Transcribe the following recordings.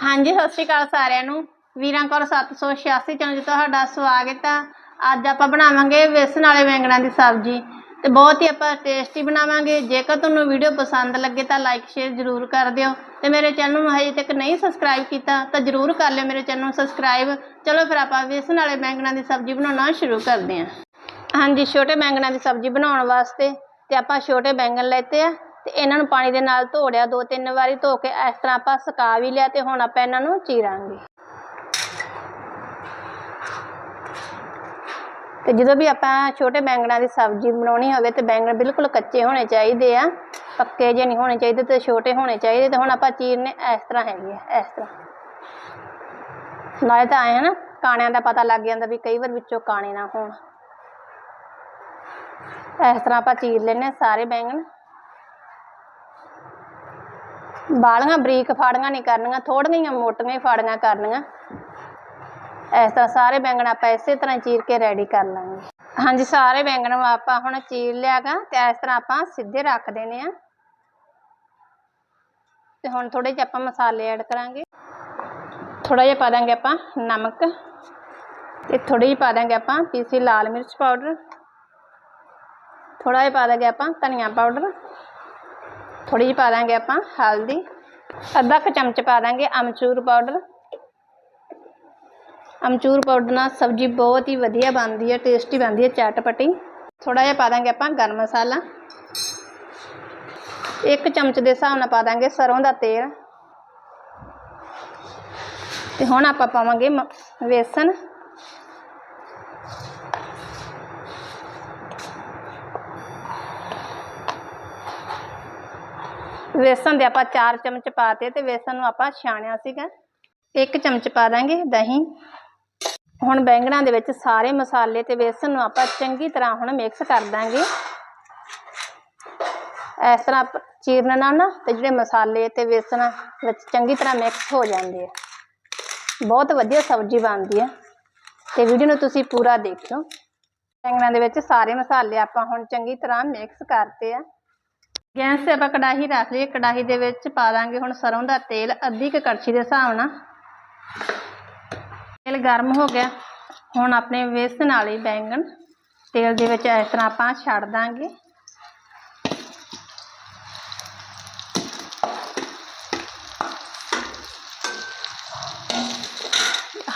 ਹਾਂਜੀ, ਸਤਿ ਸ਼੍ਰੀ ਅਕਾਲ ਸਾਰਿਆਂ ਨੂੰ। ਵੀਰਾਂ ਕੌਰ 786 ਚੈਨਲ 'ਚ ਤੁਹਾਡਾ ਸਵਾਗਤ ਆ। ਅੱਜ ਆਪਾਂ ਬਣਾਵਾਂਗੇ ਵੇਸਣ ਵਾਲੇ ਬੈਂਗਣਾਂ ਦੀ ਸਬਜ਼ੀ। ਤੇ ਬਹੁਤ ਹੀ ਆਪਾਂ ਟੇਸਟੀ ਬਣਾਵਾਂਗੇ। ਜੇਕਰ ਤੁਹਾਨੂੰ ਵੀਡੀਓ ਪਸੰਦ ਲੱਗੇ ਤਾਂ ਲਾਈਕ ਸ਼ੇਅਰ ਜ਼ਰੂਰ ਕਰ ਦਿਓ। ਤੇ ਮੇਰੇ ਚੈਨਲ ਨੂੰ ਹਜੇ ਤੱਕ ਨਹੀਂ ਸਬਸਕ੍ਰਾਈਬ ਕੀਤਾ ਤਾਂ ਜ਼ਰੂਰ ਕਰ ਲਿਓ ਮੇਰੇ ਚੈਨਲ ਨੂੰ ਸਬਸਕ੍ਰਾਈਬ ਚਲੋ ਫਿਰ ਆਪਾਂ ਵੇਸਣ ਵਾਲੇ ਬੈਂਗਣਾਂ ਦੀ ਸਬਜ਼ੀ ਬਣਾਉਣਾ ਸ਼ੁਰੂ ਕਰਦੇ ਹਾਂ। ਹਾਂਜੀ, ਛੋਟੇ ਬੈਂਗਣਾਂ ਦੀ ਸਬਜ਼ੀ ਬਣਾਉਣ ਵਾਸਤੇ ਤੇ ਆਪਾਂ ਛੋਟੇ ਬੈਂਗਣ ਲੈਤੇ ਆ। ਤੇ ਇਹਨਾਂ ਨੂੰ ਪਾਣੀ ਦੇ ਨਾਲ ਧੋ ਲਿਆ ਦੋ ਤਿੰਨ ਵਾਰੀ ਧੋ ਕੇ ਇਸ ਤਰ੍ਹਾਂ ਆਪਾਂ ਸੁਕਾ ਵੀ ਲਿਆ ਤੇ ਹੁਣ ਆਪਾਂ ਇਹਨਾਂ ਨੂੰ ਚੀਰਾਂਗੇ। ਤੇ ਜਦੋਂ ਵੀ ਆਪਾਂ ਛੋਟੇ ਬੈਂਗਣਾਂ ਦੀ ਸਬਜ਼ੀ ਬਣਾਉਣੀ ਹੋਵੇ ਤੇ ਬੈਂਗਣ ਬਿਲਕੁਲ ਕੱਚੇ ਹੋਣੇ ਚਾਹੀਦੇ ਆ, ਪੱਕੇ ਜੇ ਨਹੀਂ ਹੋਣੇ ਚਾਹੀਦੇ ਤੇ ਛੋਟੇ ਹੋਣੇ ਚਾਹੀਦੇ ਤੇ ਹੁਣ ਆਪਾਂ ਚੀਰਨੇ ਇਸ ਤਰ੍ਹਾਂ ਹੈਗੇ ਆ, ਇਸ ਤਰ੍ਹਾਂ। ਨਾਲੇ ਤਾਂ ਆਏ ਹਨ ਕਾਣਿਆਂ ਦਾ ਪਤਾ ਲੱਗ ਜਾਂਦਾ ਵੀ ਕਈ ਵਾਰ ਵਿੱਚੋਂ ਕਾਣੇ ਨਾ ਹੋਣ। ਇਸ ਤਰ੍ਹਾਂ ਆਪਾਂ ਚੀਰ ਲੈਨੇ ਆ ਸਾਰੇ ਬੈਂਗਣ। ਬਾਲੀਆਂ ਬਰੀਕ ਫਾੜੀਆਂ ਨਹੀਂ ਕਰਨੀਆਂ ਥੋੜੀਆਂ ਜਿਹੀਆਂ ਮੋਟੀਆਂ ਫਾੜੀਆਂ ਕਰਨੀਆਂ। ਇਸ ਤਰ੍ਹਾਂ ਸਾਰੇ ਬੈਂਗਣ ਆਪਾਂ ਇਸੇ ਤਰ੍ਹਾਂ ਚੀਰ ਕੇ ਰੈਡੀ ਕਰ ਲਾਂਗੇ। ਹਾਂਜੀ, ਸਾਰੇ ਬੈਂਗਣ ਆਪਾਂ ਹੁਣ ਚੀਰ ਲਿਆਗਾ ਤੇ ਇਸ ਤਰ੍ਹਾਂ ਆਪਾਂ ਸਿੱਧੇ ਰੱਖ ਦੇਣੇ ਆ। ਤੇ ਹੁਣ ਥੋੜੇ ਜਿਹਾ ਆਪਾਂ ਮਸਾਲੇ ਐਡ ਕਰਾਂਗੇ। ਥੋੜਾ ਜਿਹਾ ਪਾ ਦਾਂਗੇ ਆਪਾਂ ਨਮਕ ਤੇ ਥੋੜੀ ਜਿਹੀ ਪਾ ਦਾਂਗੇ ਆਪਾਂ ਪੀਸੀ ਲਾਲ ਮਿਰਚ ਪਾਊਡਰ। ਥੋੜਾ ਜਿਹਾ ਪਾ ਦਾਂਗੇ ਆਪਾਂ ਧਨੀਆ ਪਾਊਡਰ। ਥੋੜੀ ਜਿਹੀ ਪਾ ਦਾਂਗੇ ਆਪਾਂ, ਹਲਦੀ। ਅੱਧਾ ਕੁ ਚਮਚ ਪਾ ਦਾਂਗੇ ਅਮਚੂਰ ਪਾਊਡਰ। ਅਮਚੂਰ ਪਾਊਡਰ ਨਾਲ ਸਬਜ਼ੀ ਬਹੁਤ ਹੀ ਵਧੀਆ ਬਣਦੀ ਹੈ, ਟੇਸਟੀ ਬਣਦੀ ਹੈ, ਚਟਪਟੀ। ਥੋੜਾ ਜਿਹਾ ਪਾ ਦਾਂਗੇ ਆਪਾਂ ਗਰਮ ਮਸਾਲਾ। ਇੱਕ ਚਮਚ ਦੇ ਹਿਸਾਬ ਨਾਲ ਪਾ ਦਾਂਗੇ ਸਰੋਂ ਦਾ ਤੇਲ। ਤੇ ਹੁਣ ਆਪਾਂ ਪਾਵਾਂਗੇ ਮ- ਵੇਸਣ ਦੇ ਆਪਾਂ 4 ਚਮਚ ਪਾਤੇ ਤੇ ਵੇਸਣ ਨੂੰ ਆਪਾਂ ਛਾਣਿਆ ਸੀਗਾ। ਇੱਕ ਚਮਚ ਪਾ ਦਾਂਗੇ ਦਹੀਂ। ਹੁਣ ਬੈਂਗਣਾਂ ਦੇ ਵਿੱਚ ਸਾਰੇ ਮਸਾਲੇ ਤੇ ਵੇਸਣ ਨੂੰ ਆਪਾਂ ਚੰਗੀ ਤਰ੍ਹਾਂ ਹੁਣ ਮਿਕਸ ਕਰ ਦਾਂਗੇ। ਇਸ ਤਰ੍ਹਾਂ ਚੀਰਨ ਨਾਲ ਨਾ ਤੇ ਜਿਹੜੇ ਮਸਾਲੇ ਤੇ ਵੇਸਣ ਵਿੱਚ ਚੰਗੀ ਤਰ੍ਹਾਂ ਮਿਕਸ ਹੋ ਜਾਂਦੇ ਆ। ਬਹੁਤ ਵਧੀਆ ਸਬਜ਼ੀ ਬਣਦੀ ਆ। ਤੇ ਵੀਡੀਓ ਨੂੰ ਤੁਸੀਂ ਪੂਰਾ ਦੇਖਿਓ। ਬੈਂਗਣਾਂ ਦੇ ਵਿੱਚ ਸਾਰੇ ਮਸਾਲੇ ਆਪਾਂ ਹੁਣ ਚੰਗੀ ਤਰ੍ਹਾਂ ਮਿਕਸ ਕਰਤੇ ਆ। ਗੈਸ ਤੇ ਆਪਾਂ ਕੜਾਹੀ ਰੱਖ ਲਈ ਕੜਾਹੀ ਦੇ ਵਿੱਚ ਪਾ ਦਾਂਗੇ ਹੁਣ ਸਰੋਂ ਦਾ ਤੇਲ, ਅੱਧੀ ਕੁ ਕੜਛੀ ਦੇ ਹਿਸਾਬ ਨਾਲ। ਤੇਲ ਗਰਮ ਹੋ ਗਿਆ। ਹੁਣ ਆਪਣੇ ਵੇਸਣ ਵਾਲੇ ਬੈਂਗਣ ਤੇਲ ਦੇ ਵਿੱਚ ਇਸ ਤਰ੍ਹਾਂ ਆਪਾਂ ਛੱਡ ਦਾਂਗੇ।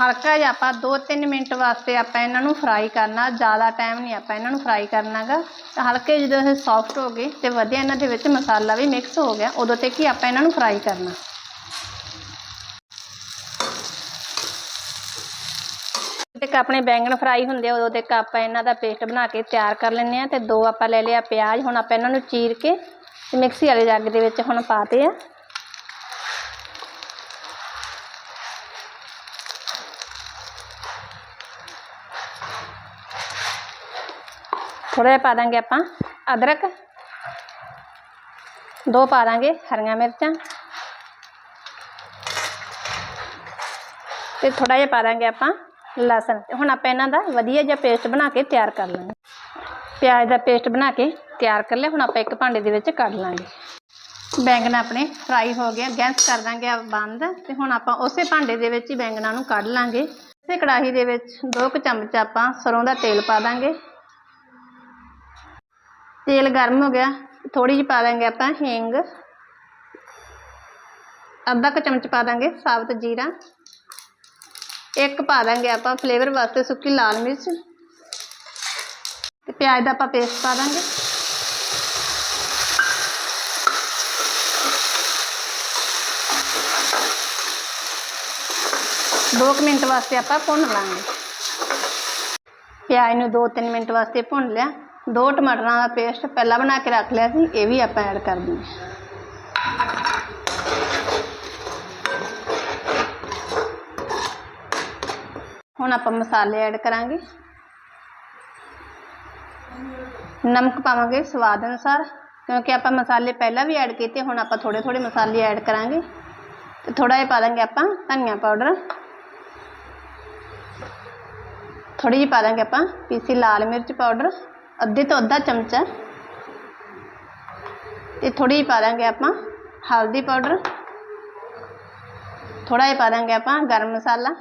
ਹਲਕਾ ਜਿਹਾ ਆਪਾਂ 2-3 ਮਿੰਟ ਵਾਸਤੇ ਆਪਾਂ ਇਹਨਾਂ ਨੂੰ ਫਰਾਈ ਕਰਨਾ। ਜ਼ਿਆਦਾ ਟਾਈਮ ਨਹੀਂ ਆਪਾਂ ਇਹਨਾਂ ਨੂੰ ਫਰਾਈ ਕਰਨਾਗਾ। ਤਾਂ ਹਲਕੇ ਜਦੋਂ ਇਹ ਸੌਫਟ ਹੋ ਗਏ ਤੇ ਵਧੀਆ ਇਹਨਾਂ ਦੇ ਵਿੱਚ ਮਸਾਲਾ ਵੀ ਮਿਕਸ ਹੋ ਗਿਆ, ਉਦੋਂ ਤੱਕ ਹੀ ਆਪਾਂ ਇਹਨਾਂ ਨੂੰ ਫਰਾਈ ਕਰਨਾ। ਤੱਕ ਆਪਣੇ ਬੈਂਗਣ ਫਰਾਈ ਹੁੰਦੇ ਆ, ਉਦੋਂ ਤੱਕ ਆਪਾਂ ਇਹਨਾਂ ਦਾ ਪੇਸਟ ਬਣਾ ਕੇ ਤਿਆਰ ਕਰ ਲੈਂਦੇ ਆ ਤੇ ਦੋ ਆਪਾਂ ਲੈ ਲਿਆ ਪਿਆਜ਼, ਹੁਣ ਆਪਾਂ ਇਹਨਾਂ ਨੂੰ ਚੀਰ ਕੇ ਤੇ ਮਿਕਸੀ ਵਾਲੇ ਜੱਗ ਦੇ ਵਿੱਚ ਹੁਣ ਪਾਤੇ ਆ। ਥੋੜਾ ਜਿਹਾ ਪਾ ਦਾਂਗੇ ਆਪਾਂ ਅਦਰਕ। ਦੋ ਪਾ ਦਾਂਗੇ ਹਰੀਆਂ ਮਿਰਚਾਂ। ਤੇ ਥੋੜਾ ਜਿਹਾ ਪਾ ਦਾਂਗੇ ਆਪਾਂ ਲਸਣ। ਤੇ ਹੁਣ ਆਪਾਂ ਇਹਨਾਂ ਦਾ ਵਧੀਆ ਜਿਹਾ ਪੇਸਟ ਬਣਾ ਕੇ ਤਿਆਰ ਕਰ ਲਾਂਗੇ। ਪਿਆਜ਼ ਦਾ ਪੇਸਟ ਬਣਾ ਕੇ ਤਿਆਰ ਕਰ ਲਿਆ। ਹੁਣ ਆਪਾਂ ਇੱਕ ਭਾਂਡੇ ਦੇ ਵਿੱਚ ਕੱਢ ਲਾਂਗੇ। ਬੈਂਗਣ ਆਪਣੇ ਫਰਾਈ ਹੋ ਗਏ, ਗੈਸ ਕਰ ਦਾਂਗੇ ਆ ਬੰਦ। ਤੇ ਹੁਣ ਆਪਾਂ ਉਸੇ ਭਾਂਡੇ ਦੇ ਵਿੱਚ ਹੀ ਬੈਂਗਣਾਂ ਨੂੰ ਕੱਢ ਲਾਂਗੇ। ਇਸੇ ਕੜਾਹੀ ਦੇ ਵਿੱਚ ਦੋ ਕੁ ਚਮਚ ਆਪਾਂ ਸਰੋਂ ਦਾ ਤੇਲ ਪਾ ਦਾਂਗੇ। ਤੇਲ ਗਰਮ ਹੋ ਗਿਆ ਥੋੜੀ ਜਿਹੀ ਪਾ ਦਾਂਗੇ ਆਪਾਂ ਹਿੰਗ। ਅੱਧਾ ਕੁ ਚਮਚ ਪਾ ਦਾਂਗੇ ਸਾਬਤ ਜੀਰਾ। ਇੱਕ ਪਾ ਦਾਂਗੇ ਆਪਾਂ ਫਲੇਵਰ ਵਾਸਤੇ ਸੁੱਕੀ ਲਾਲ ਮਿਰਚ। ਤੇ ਪਿਆਜ਼ ਦਾ ਆਪਾਂ ਪੇਸਟ ਪਾ ਦਾਂਗੇ। ਦੋ ਕੁ ਮਿੰਟ ਵਾਸਤੇ ਆਪਾਂ ਭੁੰਨ ਲਾਂਗੇ। ਪਿਆਜ਼ ਨੂੰ 2-3 ਮਿੰਟ ਵਾਸਤੇ ਭੁੰਨ ਲਿਆ। ਦੋ ਟਮਾਟਰਾਂ ਦਾ ਪੇਸਟ ਪਹਿਲਾਂ ਬਣਾ ਕੇ ਰੱਖ ਲਿਆ ਸੀ, ਇਹ ਵੀ ਆਪਾਂ ਐਡ ਕਰ ਦਿੰਦੇ ਹੁਣ ਆਪਾਂ ਮਸਾਲੇ ਐਡ ਕਰਾਂਗੇ। ਨਮਕ ਪਾਵਾਂਗੇ ਸਵਾਦ ਅਨੁਸਾਰ, ਕਿਉਂਕਿ ਆਪਾਂ ਮਸਾਲੇ ਪਹਿਲਾਂ ਵੀ ਐਡ ਕੀਤੇ, ਹੁਣ ਆਪਾਂ ਥੋੜੇ ਥੋੜੇ ਮਸਾਲੇ ਐਡ ਕਰਾਂਗੇ। ਤੇ ਥੋੜਾ ਜਿਹਾ ਪਾ ਦਾਂਗੇ ਆਪਾਂ ਧਨੀਆ ਪਾਊਡਰ। ਥੋੜੀ ਜਿਹੀ ਪਾ ਦਾਂਗੇ ਆਪਾਂ ਪੀਸੀ ਲਾਲ ਮਿਰਚ ਪਾਊਡਰ। ਅੱਧੇ ਤੋਂ ਅੱਧਾ ਚਮਚਾ। ਤੇ ਥੋੜੀ ਜਿਹੀ ਪਾ ਦਾਂਗੇ ਆਪਾਂ ਹਲਦੀ ਪਾਊਡਰ। ਥੋੜਾ ਜਿਹਾ ਪਾ ਦਾਂਗੇ ਆਪਾਂ ਗਰਮ ਮਸਾਲਾ।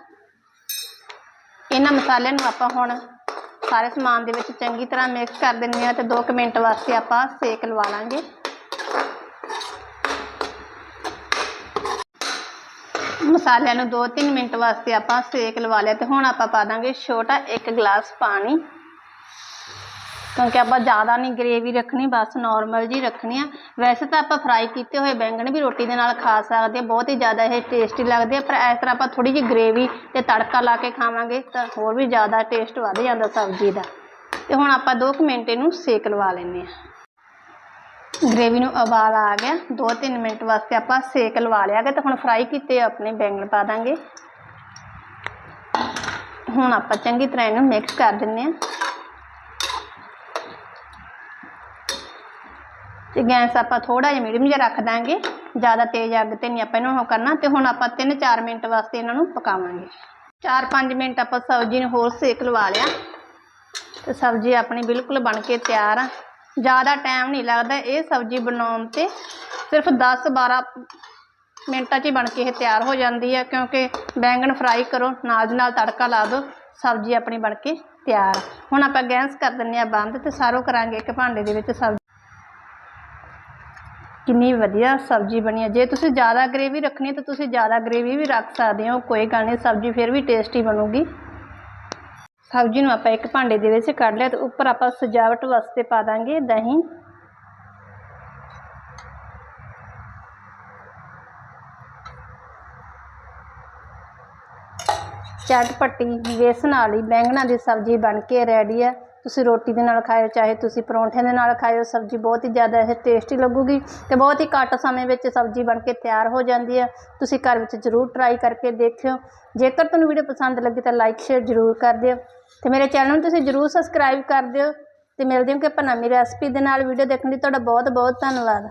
ਇਹਨਾਂ ਮਸਾਲਿਆਂ ਨੂੰ ਆਪਾਂ ਹੁਣ ਸਾਰੇ ਸਮਾਨ ਦੇ ਵਿੱਚ ਚੰਗੀ ਤਰ੍ਹਾਂ ਮਿਕਸ ਕਰ ਦਿੰਦੇ ਹਾਂ ਤੇ 2 ਮਿੰਟ ਵਾਸਤੇ ਆਪਾਂ ਸੇਕ ਲਵਾ ਲਾਂਗੇ। ਮਸਾਲਿਆਂ ਨੂੰ 2-3 ਮਿੰਟ ਵਾਸਤੇ ਆਪਾਂ ਸੇਕ ਲਵਾ ਲਿਆ ਤੇ ਹੁਣ ਆਪਾਂ ਪਾ ਦਾਂਗੇ ਛੋਟਾ ਇੱਕ ਗਲਾਸ ਪਾਣੀ। ਕਿਉਂਕਿ ਆਪਾਂ ਜ਼ਿਆਦਾ ਨਹੀਂ ਗ੍ਰੇਵੀ ਰੱਖਣੀ, ਬਸ ਨਾਰਮਲ ਜੀ ਰੱਖਣੀ ਆ। ਵੈਸੇ ਤਾਂ ਆਪਾਂ ਫਰਾਈ ਕੀਤੇ ਹੋਏ ਬੈਂਗਣ ਵੀ ਰੋਟੀ ਦੇ ਨਾਲ ਖਾ ਸਕਦੇ ਆ, ਬਹੁਤ ਹੀ ਜ਼ਿਆਦਾ ਇਹ ਟੇਸਟੀ ਲੱਗਦੇ ਆ, ਪਰ ਇਸ ਤਰ੍ਹਾਂ ਆਪਾਂ ਥੋੜੀ ਜਿਹੀ ਗ੍ਰੇਵੀ ਤੇ ਤੜਕਾ ਲਾ ਕੇ ਖਾਵਾਂਗੇ ਤਾਂ ਹੋਰ ਵੀ ਜ਼ਿਆਦਾ ਟੇਸਟ ਵੱਧ ਜਾਂਦਾ ਸਬਜ਼ੀ ਦਾ। ਤੇ ਹੁਣ ਆਪਾਂ 2 ਮਿੰਟ ਇਹਨੂੰ ਸੇਕ ਲਵਾ ਲੈਂਦੇ ਆ। ਗ੍ਰੇਵੀ ਨੂੰ ਉਬਾਲ ਆ ਗਿਆ 2-3 ਮਿੰਟ ਵਾਸਤੇ ਆਪਾਂ ਸੇਕ ਲਵਾ ਲਿਆ ਗਾ ਤੇ ਹੁਣ ਫਰਾਈ ਕੀਤੇ ਆਪਣੇ ਬੈਂਗਣ ਪਾ ਦਾਂਗੇ। ਹੁਣ ਆਪਾਂ ਚੰਗੀ ਤਰ੍ਹਾਂ ਇਹਨੂੰ ਮਿਕਸ ਕਰ ਦਿੰਨੇ ਆ। ਤੇ ਗੈਸ ਆਪਾਂ ਥੋੜਾ ਜਿਹਾ ਮੀਡੀਅਮ ਜਿਹਾ ਰੱਖ ਦਾਂਗੇ। ਜ਼ਿਆਦਾ ਤੇਜ਼ ਅੱਗ ਤੇ ਨਹੀਂ ਆਪਾਂ ਇਹਨੂੰ ਉਹ ਕਰਨਾ ਤੇ ਹੁਣ ਆਪਾਂ 3-4 ਮਿੰਟ ਵਾਸਤੇ ਇਹਨਾਂ ਨੂੰ ਪਕਾਵਾਂਗੇ। 4-5 ਮਿੰਟ ਆਪਾਂ ਸਬਜ਼ੀ ਨੂੰ ਹੋਰ ਸੇਕ ਲਵਾ ਲਿਆ। ਤੇ ਸਬਜ਼ੀ ਆਪਣੀ ਬਿਲਕੁਲ ਬਣ ਕੇ ਤਿਆਰ ਆ। ਜ਼ਿਆਦਾ ਟਾਈਮ ਨਹੀਂ ਲੱਗਦਾ ਇਹ ਸਬਜ਼ੀ ਬਣਾਉਣ ਤੇ। ਸਿਰਫ 10-12 ਮਿੰਟਾਂ 'ਚ ਹੀ ਬਣ ਕੇ ਇਹ ਤਿਆਰ ਹੋ ਜਾਂਦੀ ਹੈ ਕਿਉਂਕਿ ਬੈਂਗਣ ਫਰਾਈ ਕਰੋ, ਨਾਲ ਦੀ ਨਾਲ ਤੜਕਾ ਲਾ ਦਿਓ, ਸਬਜ਼ੀ ਆਪਣੀ ਬਣ ਕੇ ਤਿਆਰ ਹੁਣ ਆਪਾਂ ਗੈਸ ਕਰ ਦਿੰਨੇ ਆ ਬੰਦ ਤੇ ਸਾਰੋ ਕਰਾਂਗੇ ਇੱਕ ਭਾਂਡੇ ਦੇ ਵਿੱਚ ਸਬਜ਼ੀ। ਕਿੰਨੀ ਵਧੀਆ ਸਬਜ਼ੀ ਬਣੀ ਹੈ। ਜੇ ਤੁਸੀਂ ਜ਼ਿਆਦਾ ਗ੍ਰੇਵੀ ਰੱਖਣੀ ਤਾਂ ਤੁਸੀਂ ਜ਼ਿਆਦਾ ਗ੍ਰੇਵੀ ਵੀ ਰੱਖ ਸਕਦੇ ਹੋ। ਕੋਈ ਗੱਲ ਨਹੀਂ, ਸਬਜ਼ੀ ਫਿਰ ਵੀ ਟੇਸਟੀ ਬਣੂਗੀ। ਸਬਜ਼ੀ ਨੂੰ ਆਪਾਂ ਇੱਕ ਭਾਂਡੇ ਦੇ ਵਿੱਚ ਕੱਢ ਲਿਆ ਤੇ ਉੱਪਰ ਆਪਾਂ ਸਜਾਵਟ ਵਾਸਤੇ ਪਾ ਦਾਂਗੇ ਦਹੀਂ। ਚਟਪਟੀ, ਵੇਸਣ ਵਾਲੀ, ਬੈਂਗਣਾ ਦੀ ਸਬਜ਼ੀ ਬਣ ਕੇ ਰੈਡੀ ਹੈ। ਤੁਸੀਂ ਰੋਟੀ ਦੇ ਨਾਲ ਖਾਇਓ, ਚਾਹੇ ਤੁਸੀਂ ਪਰੌਂਠੇ ਦੇ ਨਾਲ ਖਾਇਓ, ਸਬਜ਼ੀ ਬਹੁਤ ਹੀ ਜ਼ਿਆਦਾ ਇਹ ਟੇਸਟੀ ਲੱਗੂਗੀ ਅਤੇ ਬਹੁਤ ਹੀ ਘੱਟ ਸਮੇਂ ਵਿੱਚ ਸਬਜ਼ੀ ਬਣ ਕੇ ਤਿਆਰ ਹੋ ਜਾਂਦੀ ਹੈ। ਤੁਸੀਂ ਘਰ ਵਿੱਚ ਜ਼ਰੂਰ ਟਰਾਈ ਕਰਕੇ ਦੇਖਿਓ। ਜੇਕਰ ਤੁਹਾਨੂੰ ਵੀਡੀਓ ਪਸੰਦ ਲੱਗੀ ਤਾਂ ਲਾਈਕ ਸ਼ੇਅਰ ਜ਼ਰੂਰ ਕਰ ਦਿਓ ਅਤੇ ਮੇਰੇ ਚੈਨਲ ਨੂੰ ਤੁਸੀਂ ਜ਼ਰੂਰ ਸਬਸਕ੍ਰਾਈਬ ਕਰ ਦਿਓ ਅਤੇ ਮਿਲਦੇ ਹਾਂ ਕਿ ਆਪਾਂ ਨਵੀਂ ਰੈਸਪੀ ਦੇ ਨਾਲ। ਵੀਡੀਓ ਦੇਖਣ ਲਈ ਤੁਹਾਡਾ ਬਹੁਤ ਬਹੁਤ ਧੰਨਵਾਦ।